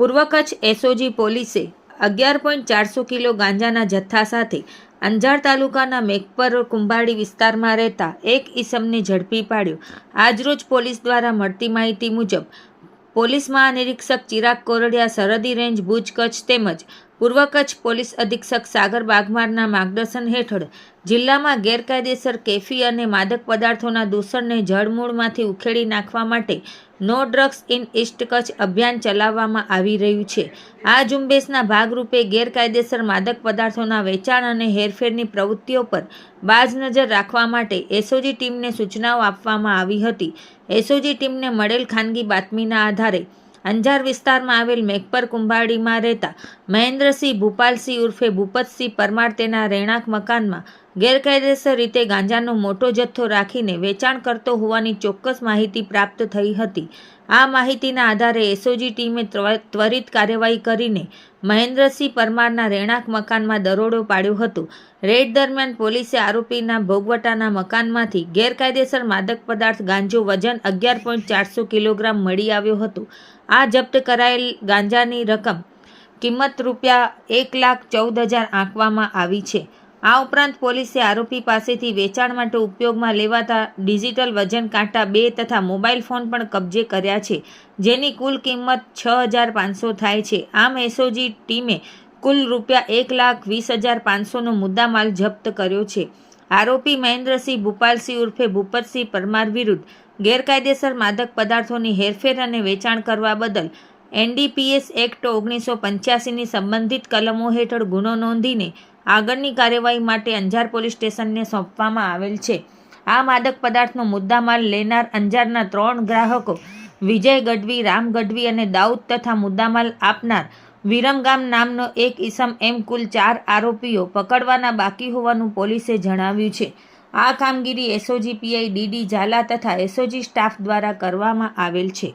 પૂર્વ કચ્છ એસઓજી પોલીસે અગિયાર પોઈન્ટ ચારસો કિલો ગાંજાના જથ્થા સાથે અંજાર તાલુકાના મેઘપર કુંભાડી વિસ્તારમાં રહેતા એક ઈસમને ઝડપી પાડ્યો. આજરોજ પોલીસ દ્વારા મળતી માહિતી મુજબ પોલીસ મહાનિરીક્ષક ચિરાગ કોરડિયા સરહદી રેન્જ ભુજ કચ્છ તેમજ પૂર્વ કચ્છ પોલીસ અધિક્ષક સાગર બાગમારના માર્ગદર્શન હેઠળ જિલ્લામાં ગેરકાયદેસર કેફી અને માદક પદાર્થોના દૂષણને જળમૂળમાંથી ઉખેડી નાખવા માટે no drugs in east Kutch અભિયાન ચલાવવામાં આવી રહ્યું છે. આ ઝુંબેશના ભાગરૂપે ગેરકાયદેસર માદક પદાર્થોના વેચાણ અને હેરફેરની પ્રવૃત્તિઓ પર બાજ નજર રાખવા માટે એસઓજી ટીમને સૂચનાઓ આપવામાં આવી હતી. એસઓજી ટીમને મળેલ ખાનગી બાતમીના આધારે અંજાર વિસ્તારમાં આવેલ મેઘપર કુંભાડીમાં રહેતા મહેન્દ્રસિંહ ભૂપાલસિંહ ઉર્ફે ભૂપતસિંહ પરમાર તેના રહેણાંક મકાનમાં ગેરકાયદેસર રીતે ગાંજાનો મોટો જથ્થો રાખીને વેચાણ કરતો હોવાની ચોક્કસ માહિતી પ્રાપ્ત થઈ હતી. આ માહિતીના આધારે એસઓજી ટીમે ત્વ- ત્વરિત કાર્યવાહી કરીને મહેન્દ્રસિંહ પરમારના રહેણાંક મકાનમાં દરોડો પાડ્યો હતો. રેડ દરમિયાન પોલીસે આરોપીના ભોગવટાના મકાનમાંથી ગેરકાયદેસર માદક પદાર્થ ગાંજો વજન અગિયાર પોઈન્ટ ચારસો કિલોગ્રામ મળી આવ્યો હતો. આ જપ્ત કરાયેલ ગાંજાની રકમ કિંમત રૂપિયા એક લાખ ચૌદ હજાર આંકવામાં આવી છે. આ ઉપરાંત પોલીસે આરોપી પાસેથી વેચાણ માટે ઉપયોગમાં લેવાતા ડિજિટલ વજન કાંટા બે તથા મોબાઈલ ફોન પણ કબજે કર્યા છે, જેની કુલ કિંમત છ હજાર પાંચસો થાય છે. આમ એસઓજી ટીમે કુલ રૂપિયા એક લાખ વીસ હજાર પાંચસોનો મુદ્દામાલ જપ્ત કર્યો છે. આરોપી મહેન્દ્રસિંહ ભૂપાલસિંહ ઉર્ફે ભૂપતસિંહ પરમાર વિરુદ્ધ ગેરકાયદેસર માદક પદાર્થોની હેરફેર અને વેચાણ કરવા બદલ એનડીપીએસ એક્ટ ઓગણીસો પંચ્યાસીની સંબંધિત કલમો હેઠળ ગુનો નોંધીને આગળની કાર્યવાહી માટે અંજાર પોલીસ સ્ટેશનને સોંપવામાં આવેલ છે. આ માદક પદાર્થનો મુદ્દામાલ લેનાર અંજારના ત્રણ ગ્રાહકો વિજય ગઢવી, રામ ગઢવી અને દાઉદ તથા મુદ્દામાલ આપનાર વિરમગામ નામનો એક ઈસમ એમ કુલ ચાર આરોપીઓ પકડવાના બાકી હોવાનું પોલીસે જણાવ્યું છે. આ કામગીરી એસઓજી પીઆઈ ડીડી ઝાલા તથા એસઓજી સ્ટાફ દ્વારા કરવામાં આવેલ છે.